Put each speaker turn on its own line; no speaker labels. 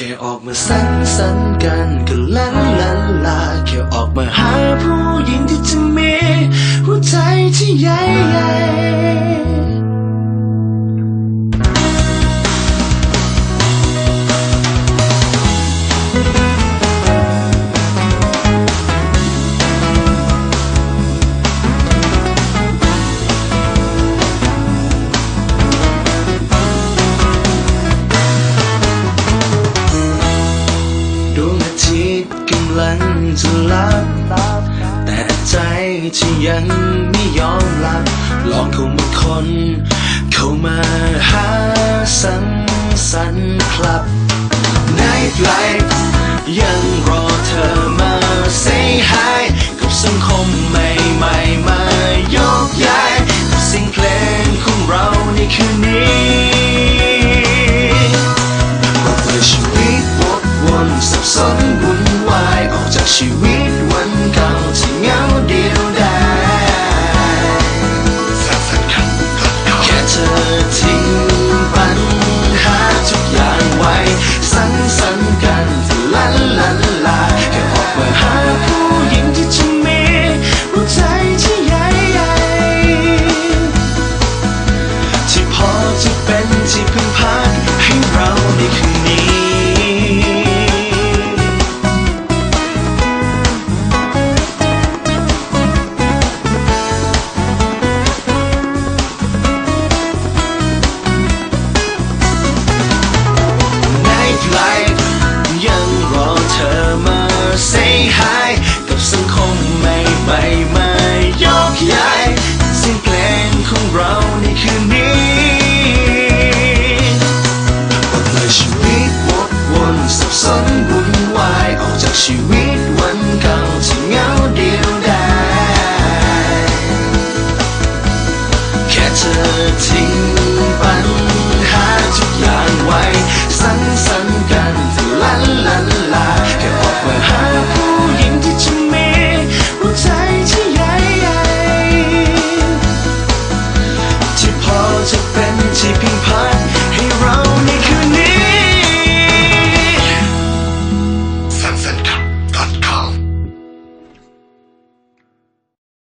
แค่ออกมาสังสรรค์กันก็ลันลันลาแค่ จะหลับ แต่ใจที่ยังไม่ยอมหลับ ลองเข้ามาคนเข้ามาหาสังสรรค์คลับ Night ยยังรอเธอมา you eat.